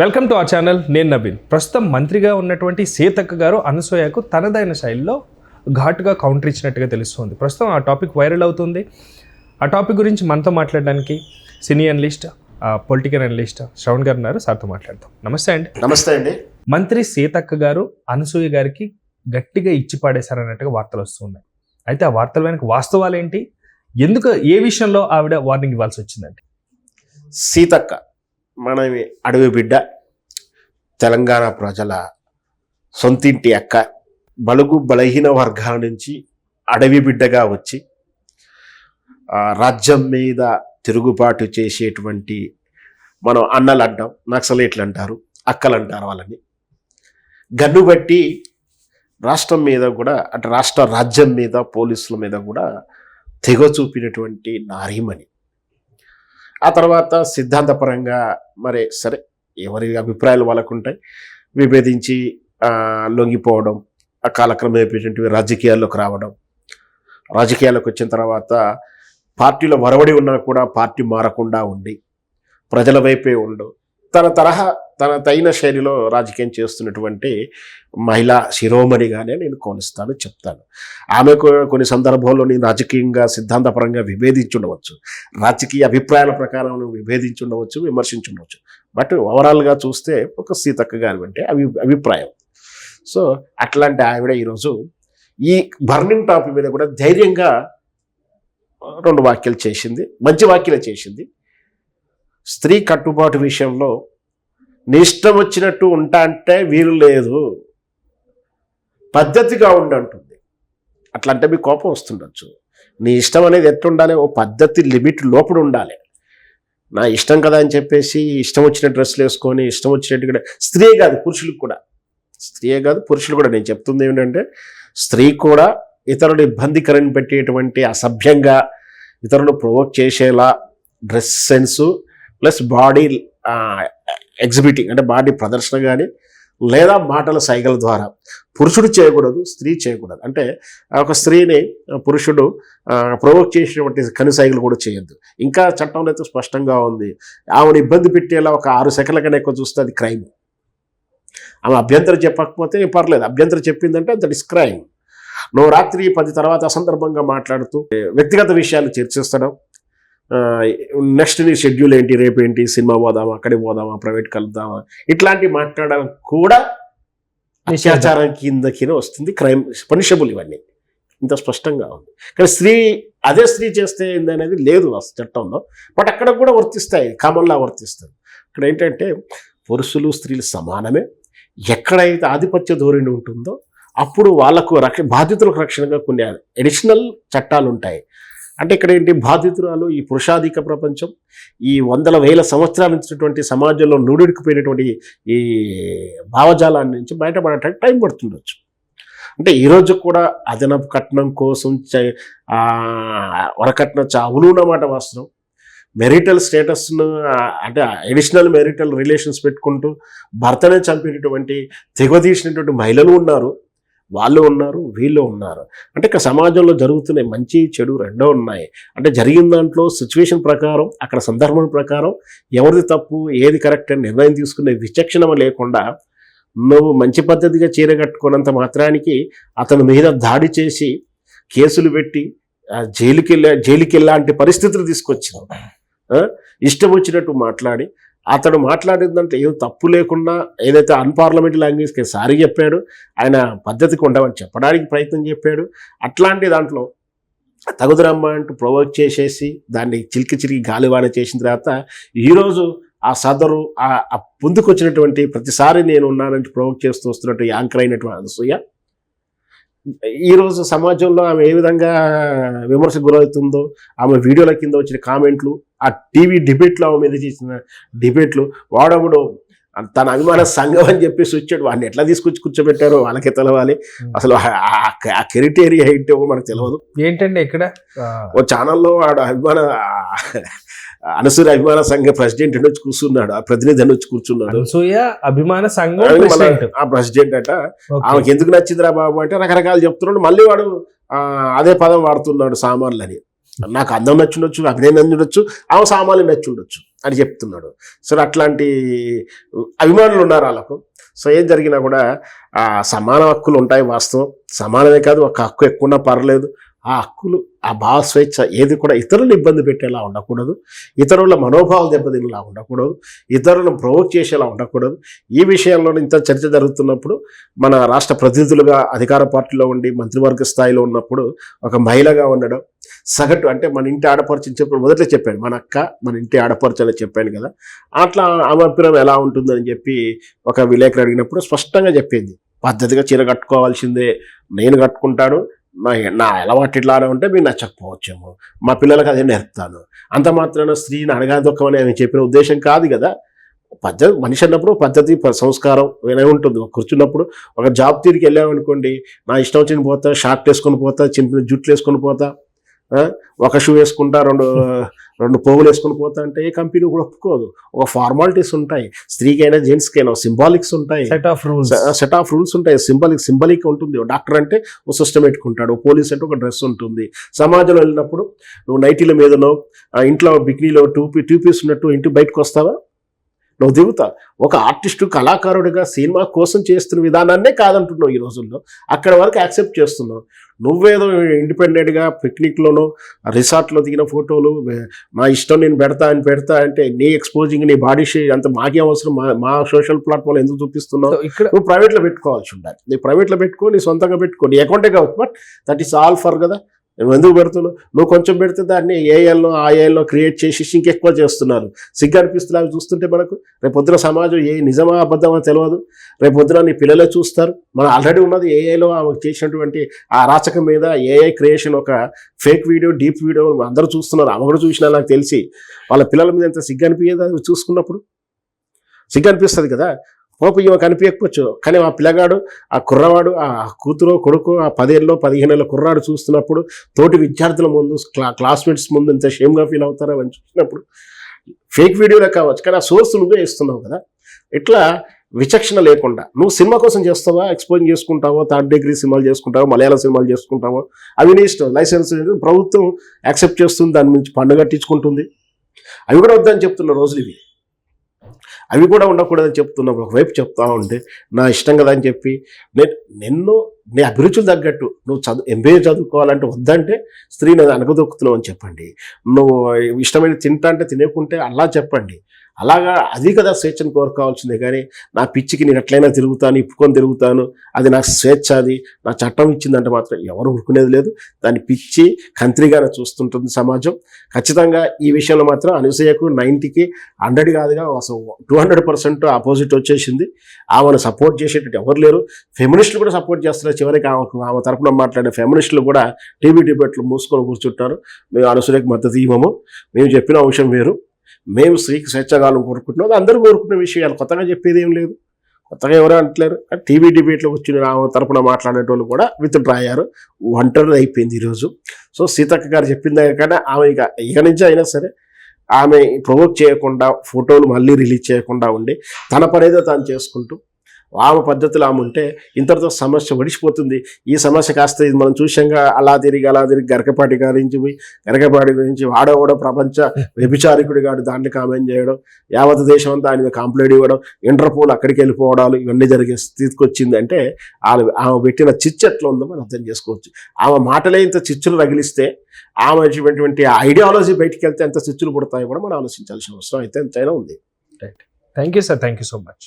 Welcome to our channel నేను నవీన్. ప్రస్తుతం మంత్రిగా ఉన్నటువంటి సీతక్క గారు అనసూయకు తనదైన శైలిలో ఘాటుగా కౌంటర్ ఇచ్చినట్టుగా తెలుస్తుంది. ప్రస్తుతం ఆ టాపిక్ వైరల్ అవుతుంది. ఆ టాపిక్ గురించి మనతో మాట్లాడడానికి cine analyst political analyst Shravan గారు ఉన్నారు. సార్తో మాట్లాడతాం నమస్తే అండి. నమస్తే అండి. మంత్రి సీతక్క గారు అనసూయ గారికి గట్టిగా ఇచ్చి పాడేశారన్నట్టుగా వార్తలు వస్తున్నాయి. అయితే ఆ వార్తల వెనక వాస్తవాలు ఏంటి ఎందుకు ఏ విషయంలో ఆవిడ వార్నింగ్ ఇవ్వాల్సి వచ్చిందండి? సీతక్క. మన అడవి బిడ్డ తెలంగాణ ప్రజల సొంతింటి అక్క బలుగు బలహీన వర్గాల నుంచి అడవి బిడ్డగా వచ్చి రాజ్యం మీద తిరుగుబాటు చేసేటువంటి మనం అన్నలు అంటాం నక్సలేట్లు అంటారు అక్కలు అంటారు వాళ్ళని. గన్ను బట్టి రాష్ట్రం మీద కూడా అంటే రాష్ట్ర రాజ్యం మీద పోలీసుల మీద కూడా తెగ చూపినటువంటి నారీమణి. ఆ తర్వాత సిద్ధాంతపరంగా మరి సరే ఎవరి అభిప్రాయాలు వాళ్ళకు ఉంటాయి విభేదించి లొంగిపోవడం ఆ కాలక్రమం రాజకీయాల్లోకి రావడం. రాజకీయాల్లోకి వచ్చిన తర్వాత పార్టీలో వరవడి ఉన్నా కూడా పార్టీ మారకుండా ఉండి ప్రజల వైపే ఉండు తన తరహా తన తగిన శైలిలో రాజకీయం చేస్తున్నటువంటి మహిళా శిరోమణిగానే నేను కొలుస్తాను చెప్తాను. ఆమెకు కొన్ని సందర్భాల్లో నేను రాజకీయంగా సిద్ధాంతపరంగా విభేదించుండవచ్చు. రాజకీయ అభిప్రాయాల ప్రకారం విభేదించుండవచ్చు విమర్శించుండవచ్చు. బట్ ఓవరాల్గా చూస్తే ఒక సీతక్క గారి అంటే అభి అభిప్రాయం. సో అట్లాంటి ఆవిడ ఈరోజు ఈ బర్నింగ్ టాపిక్ మీద కూడా ధైర్యంగా రెండు వాక్యాలు చేసింది మంచి వాక్యలు చేసింది. స్త్రీ కట్టుబాటు విషయంలో నీ ఇష్టం వచ్చినట్టు ఉంటా అంటే వీలు లేదు. పద్ధతిగా ఉండంటుంది అట్లా అంటే మీకు కోపం వస్తుండొచ్చు. నీ ఇష్టం అనేది ఎట్లుండాలి? ఓ పద్ధతి లిమిట్ లోపల ఉండాలి. నా ఇష్టం కదా అని చెప్పేసి ఇష్టం వచ్చిన డ్రెస్సులు వేసుకొని ఇష్టం వచ్చినట్టు కూడా స్త్రీ కాదు పురుషులకు కూడా. స్త్రీయే కాదు పురుషులు కూడా. నేను చెప్తుంది ఏంటంటే స్త్రీ కూడా ఇతరులు ఇబ్బందికరని పెట్టేటువంటి అసభ్యంగా ఇతరులు ప్రొవోక్ చేసేలా dress sense plus body exhibiting అంటే బాడీ ప్రదర్శన కానీ లేదా మాటల సైగల ద్వారా. పురుషుడు చేయకూడదు స్త్రీ చేయకూడదు. అంటే ఒక స్త్రీని పురుషుడు ప్రొవోక్ చేసినటువంటి కను సైగలు కూడా చేయొద్దు. ఇంకా చట్టంలో అయితే స్పష్టంగా ఉంది. ఆమెను ఇబ్బంది పెట్టేలా ఒక ఆరు సెకండ్ల కన్నా ఎక్కువ చూస్తే అది క్రైమ్ ఆమె అభ్యంతరం చెప్పకపోతే పర్లేదు. అభ్యంతరం చెప్పిందంటే దట్ ఇస్ క్రైమ్ నువ్వు రాత్రి పది తర్వాత అసందర్భంగా మాట్లాడుతూ వ్యక్తిగత విషయాలు చర్చిస్తడం. నెక్స్ట్ నీ షెడ్యూల్ ఏంటి? రేపు ఏంటి? సినిమా పోదామా? అక్కడికి పోదామా? ప్రైవేట్ కలుద్దామా? ఇట్లాంటివి మాట్లాడడం కూడా అత్యాచారం కింద కింద వస్తుంది. క్రైమ్ పనిషబుల్ ఇవన్నీ. ఇంత స్పష్టంగా ఉంది. కానీ స్త్రీ అదే స్త్రీ చేస్తే ఏంది అనేది లేదు అసలు చట్టంలో. బట్ అక్కడ కూడా వర్తిస్తాయి. కామన్లా వర్తిస్తుంది. ఇక్కడ ఏంటంటే పురుషులు స్త్రీలు సమానమే. ఎక్కడైతే ఆధిపత్య ధోరణి ఉంటుందో అప్పుడు వాళ్ళకు రక్ష బాధితులకు రక్షణగా కొన్ని అడిషనల్ చట్టాలు ఉంటాయి. అంటే ఇక్కడ ఏంటి? బాధితురాలు ఈ పురుషాధిక ప్రపంచం ఈ వందల వేల సంవత్సరాల నుంచినటువంటి సమాజంలో నూడిడికిపోయినటువంటి ఈ భావజాలాన్ని నుంచి బయటపడటానికి టైం పడుతుండొచ్చు. అంటే ఈరోజు కూడా అదనపు కట్నం కోసం వరకట్న చావులు అన్నమాట వాస్తవం. మెరిటల్ స్టేటస్ను అంటే అడిషనల్ మెరిటల్ రిలేషన్స్ పెట్టుకుంటూ భర్తనే చంపినటువంటి తెగదీసినటువంటి మహిళలు ఉన్నారు. వాళ్ళు ఉన్నారు వీళ్ళు ఉన్నారు. అంటే ఇక సమాజంలో జరుగుతున్న మంచి చెడు రెండో ఉన్నాయి. అంటే జరిగిన దాంట్లో సిచ్యువేషన్ ప్రకారం అక్కడ సందర్భం ప్రకారం ఎవరిది తప్పు ఏది కరెక్ట్ అని నిర్ణయం తీసుకునే విచక్షణ లేకుండా నువ్వు మంచి పద్ధతిగా చీర కట్టుకున్నంత మాత్రానికి అతని మీద దాడి చేసి కేసులు పెట్టి జైలుకి వెళ్ళా జైలుకి వెళ్ళాంటి పరిస్థితులు తీసుకొచ్చింది ఇష్టం వచ్చినట్టు మాట్లాడి అతడు మాట్లాడిందంటే ఏం తప్పు లేకుండా ఏదైతే అన్పార్లమెంట్ లాంగ్వేజ్కి సారీ చెప్పాడు ఆయన పద్ధతికి ఉండవని చెప్పడానికి ప్రయత్నం చెప్పాడు. అట్లాంటి దాంట్లో తగుదరమ్మ అంటూ ప్రొవోక్ చేసేసి దాన్ని చిలికి చిలికి గాలివాన చేసిన తర్వాత ఈరోజు ఆ సదరు ఆ ఆ ముందుకొచ్చినటువంటి ప్రతిసారి నేను ఉన్నానంటే ప్రొవోక్ చేస్తూ వస్తున్నట్టు యాంకర్ అయినటువంటి అనసూయ ఈరోజు సమాజంలో ఆమె ఏ విధంగా విమర్శకు గురవుతుందో ఆమె వీడియోల కింద వచ్చిన కామెంట్లు ఆ టీవీ డిబేట్లో ఆమె మీద చేసిన డిబేట్లు వాడప్పుడు తన అభిమాన సంఘం అని చెప్పేసి వచ్చాడు. వాడిని ఎట్లా తీసుకొచ్చి కూర్చోబెట్టారో వాళ్ళకే తెలవాలి. అసలు ఆ- కెరిటేరియా ఏంటో మనకు తెలియదు ఏంటండి ఇక్కడ? ఓ ఛానల్లో వాడు అభిమాన అనసూరి అభిమాన సంఘ ప్రెసిడెంట్ అని వచ్చి కూర్చున్నాడు ఆ ప్రతినిధి అని వచ్చి కూర్చున్నాడు. అనసూయ అభిమాన సంఘం ఆ ప్రెసిడెంట్ అట. ఆమెకి ఎందుకు నచ్చిందిరా బాబు అంటే రకరకాలు చెప్తున్నాడు. మళ్ళీ వాడు ఆ, అదే పదం వాడుతున్నాడు సామాన్లు అని. నాకు అందం నచ్చుండొచ్చు అభినయం నచ్చుండొచ్చు ఆమె సామాన్లు నచ్చుండొచ్చు అని చెప్తున్నాడు. సో అట్లాంటి అభిమానులు ఉన్నారు వాళ్ళకు. సో ఏం జరిగినా కూడా ఆ సమాన హక్కులు ఉంటాయి వాస్తవం. సమానమే కాదు ఒక హక్కు ఎక్కువ ఉన్నా పర్లేదు. ఆ హక్కులు ఆ భావస్వేచ్ఛ ఏది కూడా ఇతరులను ఇబ్బంది పెట్టేలా ఉండకూడదు. ఇతరుల మనోభావాలు దెబ్బతినేలా ఉండకూడదు. ఇతరులను ప్రొవోక్ చేసేలా ఉండకూడదు. ఈ విషయంలో ఇంత చర్చ జరుగుతున్నప్పుడు మన రాష్ట్ర ప్రతినిధులుగా అధికార పార్టీలో ఉండి మంత్రివర్గ స్థాయిలో ఉన్నప్పుడు ఒక మహిళగా ఉండడం సగటు అంటే మన ఇంటి ఆడపరచని అని చెప్పి మొదట్లో చెప్పాను. మన అక్క మన ఇంటి ఆడపరచని చెప్పాను కదా. అట్లా ఆమె అభిప్రాయం ఎలా ఉంటుందని చెప్పి ఒక విలేకరు అడిగినప్పుడు స్పష్టంగా చెప్పింది. పద్ధతిగా చీర కట్టుకోవాల్సిందే. నేను కట్టుకుంటాను. నా నా అలవాటు ఇట్లానే ఉంటే మీరు నచ్చకపోవచ్చేమో. మా పిల్లలకు అదే నేర్పుతాను. అంత మాత్రాన స్త్రీని అడగాదొక్కమని ఆమె చెప్పిన ఉద్దేశం కాదు కదా. పద్ధతి మనిషి అన్నప్పుడు పద్ధతి సంస్కారం వినే ఉంటుంది. కూర్చున్నప్పుడు ఒక జాబ్ తీరికి వెళ్ళామనుకోండి నా ఇష్టం వచ్చిన పోతా షార్ట్ వేసుకొని పోతా చిన్న జుట్లు వేసుకొని పోతా ఒక షూ వేసుకుంటా రెండు రెండు పోగులు వేసుకొని పోతా అంటే ఏ కంపెనీ కూడా ఒప్పుకోదు. ఒక ఫార్మాలిటీస్ ఉంటాయి. స్త్రీకైనా జెంట్స్కైనా సింబాలిక్స్ ఉంటాయి. Set of rules set of rules ఉంటాయి. సింబలిక్ సింబలిక్ ఉంటుంది. డాక్టర్ అంటే ఓ సిస్టమ్ పెట్టుకుంటాడు. పోలీస్ అంటే ఒక డ్రెస్ ఉంటుంది. సమాజంలో వెళ్ళినప్పుడు నువ్వు నైటీల మీదనో ఇంట్లో బిక్నీలో టూ టూ పీస్ ఉన్నట్టు ఇంటి బయటకు వస్తావా? నువ్వు దిగుతా. ఒక ఆర్టిస్టు కళాకారుడిగా సినిమా కోసం చేస్తున్న విధానాన్నే కాదంటున్నావు ఈ రోజుల్లో. అక్కడ వరకు యాక్సెప్ట్ చేస్తున్నావు. నువ్వేదో ఇండిపెండెంట్గా పిక్నిక్లోనో రిసార్ట్లో దిగిన ఫోటోలు నా ఇష్టం నేను పెడతా అని పెడతా అంటే నీ ఎక్స్పోజింగ్ నీ బాడీ షే అంత మాకేం అవసరం. మా మా సోషల్ ప్లాట్ఫామ్ ఎందుకు చూపిస్తున్నావు? ఇక్కడ నువ్వు ప్రైవేట్లో పెట్టుకోవాల్సి ఉండాలి. నీ ప్రైవేట్లో పెట్టుకో నీ సొంతంగా పెట్టుకో. నీ అకౌంటే కావచ్చు but that is all for కదా. నువ్వు ఎందుకు పెడుతున్నావు? నువ్వు కొంచెం పెడితే దాన్ని ఏఐఎల్లో ఆ క్రియేట్ చేసి ఇంకెక్కువ చేస్తున్నారు. సిగ్గు అనిపిస్తుంది అవి చూస్తుంటే మనకు. రేపు పొద్దున సమాజం ఏ నిజమా అబద్ధమా తెలియదు రేపు పొద్దున నీ పిల్లలే చూస్తారు. మనం ఆల్రెడీ ఉన్నది ఏఐలో ఆమె చేసినటువంటి ఆ రాచకం మీద ఏఐ క్రియేషన్ ఒక ఫేక్ వీడియో డీప్ వీడియో అందరూ చూస్తున్నారు. ఆమె కూడా చూసినా నాకు తెలిసి. వాళ్ళ పిల్లల మీద ఎంత సిగ్గు అనిపించదు చూసుకున్నప్పుడు? సిగ్గు అనిపిస్తుంది కదా. పాప ఈమె కనిపించకపోవచ్చు. కానీ ఆ పిల్లగాడు ఆ కుర్రవాడు ఆ కూతురు కొడుకు ఆ పదేళ్ళలో పదిహేనేళ్ళ కుర్రాడు చూస్తున్నప్పుడు తోటి విద్యార్థుల ముందు క్లా క్లాస్మేట్స్ ముందు ఇంత షేమ్గా ఫీల్ అవుతారో అని చూసినప్పుడు ఫేక్ వీడియోలే కావచ్చు కానీ ఆ సోర్స్ నువ్వే ఇస్తున్నావు కదా. ఇట్లా విచక్షణ లేకుండా నువ్వు సినిమా కోసం చేస్తావా ఎక్స్పోజ్ చేసుకుంటావో థర్డ్ డిగ్రీ సినిమాలు చేసుకుంటావో మలయాళ సినిమాలు చేసుకుంటావో? అవి నీ ఇష్టం లైసెన్స్ ప్రభుత్వం యాక్సెప్ట్ చేస్తుంది దాని నుంచి పండుగ కట్టించుకుంటుంది. అవి కూడా వద్దని చెప్తున్న రోజులు ఇవి. అవి కూడా ఉండకూడదని చెప్తున్నప్పుడు ఒకవైపు చెప్తా ఉంటే నా ఇష్టం కదా అని చెప్పి నేను నిన్ను నీ అభిరుచులు తగ్గట్టు నువ్వు చదువు ఎంబీఏ చదువుకోవాలంటే వద్దంటే స్త్రీని అనగదొక్కుతున్నావు అని చెప్పండి. నువ్వు ఇష్టమైన తింటా అంటే తినేకుంటే అలా చెప్పండి. అలాగా అది కదా స్వేచ్ఛను కోరుకోవాల్సిందే. కానీ నా పిచ్చికి నేను ఎట్లయినా తిరుగుతాను ఇప్పుకొని తిరుగుతాను అది నాకు స్వేచ్ఛ అది నా చట్టం ఇచ్చిందంటే మాత్రం ఎవరు ఊరుకునేది లేదు. దాన్ని పిచ్చి కంత్రిగానే చూస్తుంటుంది సమాజం. ఖచ్చితంగా ఈ విషయంలో మాత్రం అనసూయకు నైంటీకి హండ్రెడ్ కాదుగా అసలు టూ హండ్రెడ్ పర్సెంట్ ఆపోజిట్ వచ్చేసింది. ఆమెను సపోర్ట్ చేసేటట్టు ఎవరు లేరు. ఫెమినిస్టులు కూడా సపోర్ట్ చేస్తున్నారు. చివరికి ఆమెకు ఆమె తరపున మాట్లాడే ఫెమినిస్టులు కూడా టీవీ డిబేట్లు మూసుకొని కూర్చుంటారు. మేము అనసూయకు మద్దతు ఇవ్వము. మేము చెప్పిన అంశం వేరు. మేము స్త్రీకి స్వేచ్ఛగాలం కోరుకుంటున్నాం. అందరూ కోరుకున్న విషయాలు కొత్తగా చెప్పేది ఏం లేదు. కొత్తగా ఎవరు అంటలేరు. టీవీ డిబేట్లో వచ్చిన ఆమె తరపున మాట్లాడేటోళ్ళు కూడా విత్డ్రా అయ్యారు. ఒంటరి అయిపోయింది ఈరోజు. సో సీతక్క గారు చెప్పిన దానికన్నా ఆమె ఇక ఇక నుంచి అయినా సరే ఆమె ప్రొవోక్ చేయకుండా ఫోటోలు మళ్ళీ రిలీజ్ చేయకుండా ఉండి తన పనేదో తాను చేసుకుంటూ ఆమె పద్ధతులు ఆమె ఉంటే ఇంతటితో సమస్య ఒడిసిపోతుంది. ఈ సమస్య కాస్త ఇది మనం చూసాంగా అలా తిరిగి అలా తిరిగి గరకపాటి గారించి పోయి గరకపాటి గురించి వాడవడం ప్రపంచ వ్యభిచారికుడు గాడు దాన్ని కామెంట్ చేయడం యావత్ దేశం అంతా ఆయన మీద కంప్లైంట్ ఇవ్వడం ఇంటర్పోల్ అక్కడికి వెళ్ళిపోవడాలు ఇవన్నీ జరిగే స్థితికి వచ్చింది అంటే ఆమె ఆమె పెట్టిన చిచ్చు ఎట్లా ఉందో మనం అర్థం చేసుకోవచ్చు. ఆమె మాటలే ఇంత చిచ్చులు రగిలిస్తే ఆమె ఇటువంటి ఐడియాలజీ బయటికి వెళ్తే ఎంత చిచ్చులు పుడతాయో కూడా మనం ఆలోచించాల్సిన అవసరం అయితే ఎంతైనా ఉంది. Thank you sir thank you so much